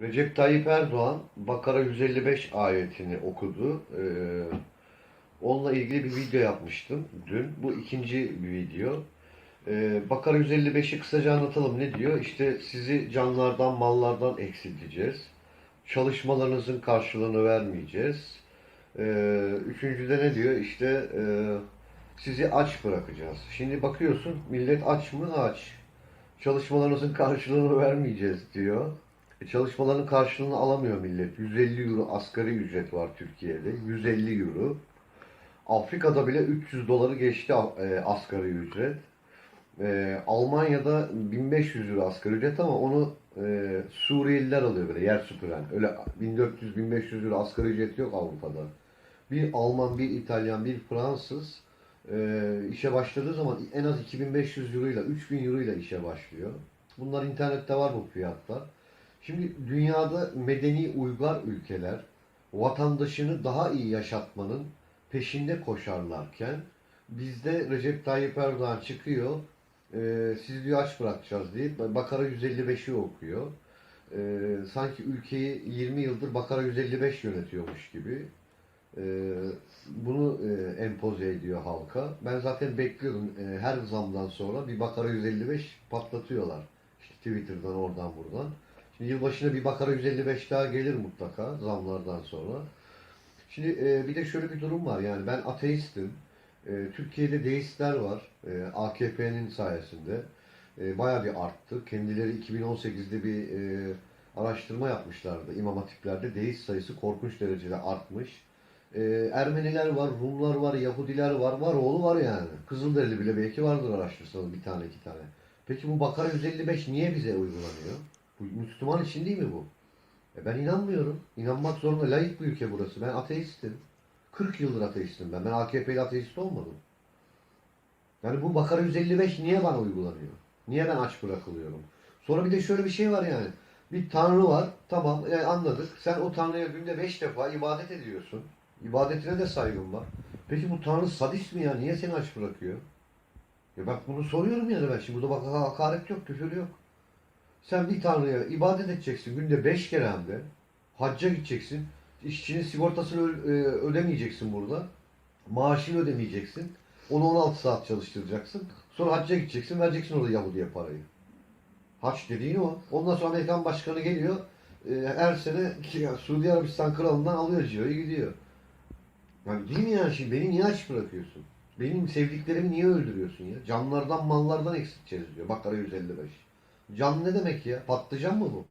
Recep Tayyip Erdoğan Bakara 155 ayetini okudu. Ee, onunla ilgili bir video yapmıştım dün. Bu ikinci bir video. Ee, Bakara 155'i kısaca anlatalım. Ne diyor? İşte sizi canlardan, mallardan eksilteceğiz. Çalışmalarınızın karşılığını vermeyeceğiz. Ee, üçüncüde ne diyor? İşte e, sizi aç bırakacağız. Şimdi bakıyorsun millet aç mı? Aç. Çalışmalarınızın karşılığını vermeyeceğiz diyor. E, çalışmaların karşılığını alamıyor millet. 150 euro asgari ücret var Türkiye'de. 150 euro. Afrika'da bile 300 doları geçti e, asgari ücret. E, Almanya'da 1500 euro asgari ücret ama onu e, Suriyeliler alıyor böyle yer süpüren. Öyle 1400-1500 euro asgari ücret yok Avrupa'da. Bir Alman, bir İtalyan, bir Fransız e, işe başladığı zaman en az 2500 euro ile 3000 euro ile işe başlıyor. Bunlar internette var bu fiyatlar. Şimdi dünyada medeni uygar ülkeler vatandaşını daha iyi yaşatmanın peşinde koşarlarken bizde Recep Tayyip Erdoğan çıkıyor e, sizi diyor aç bırakacağız diye Bakara 155'i okuyor. E, sanki ülkeyi 20 yıldır Bakara 155 yönetiyormuş gibi e, bunu e, empoze ediyor halka. Ben zaten bekliyordum e, her zamdan sonra bir Bakara 155 patlatıyorlar. İşte Twitter'dan oradan buradan. Yılbaşına bir Bakara 155 daha gelir mutlaka zamlardan sonra. Şimdi e, bir de şöyle bir durum var yani ben ateistim. E, Türkiye'de deistler var. E, AKP'nin sayesinde. E, bayağı bir arttı. Kendileri 2018'de bir e, araştırma yapmışlardı. İmam hatiplerde deist sayısı korkunç derecede artmış. E, Ermeniler var, Rumlar var, Yahudiler var, var oğlu var yani. Kızılderili bile belki vardır araştırsanız bir tane iki tane. Peki bu Bakara 155 niye bize uygulanıyor? Bu Müslüman için değil mi bu? E ben inanmıyorum. İnanmak zorunda. Layık bir ülke burası. Ben ateistim. 40 yıldır ateistim ben. Ben AKP'li ateist olmadım. Yani bu Bakara 155 niye bana uygulanıyor? Niye ben aç bırakılıyorum? Sonra bir de şöyle bir şey var yani. Bir tanrı var. Tamam yani anladık. Sen o tanrıya günde 5 defa ibadet ediyorsun. İbadetine de saygın var. Peki bu tanrı sadist mi ya? Niye seni aç bırakıyor? Ya bak bunu soruyorum yani ben. Şimdi burada bak hakaret yok, küfür yok. Sen bir tanrıya ibadet edeceksin günde 5 kere hem de. Hacca gideceksin. İşçinin sigortasını e, ödemeyeceksin burada. Maaşını ödemeyeceksin. Onu 16 saat çalıştıracaksın. Sonra hacca gideceksin, vereceksin orada Yahudi'ye parayı. Haç dediğin o. Ondan sonra Amerikan başkanı geliyor. e, her sene Suudi Arabistan kralından alıyor ciroyu gidiyor. Yani değil mi yani şimdi beni niye aç bırakıyorsun? Benim sevdiklerimi niye öldürüyorsun ya? Canlardan mallardan eksilteceğiz diyor. Bakara 155. Can ne demek ya? Patlıcan mı bu?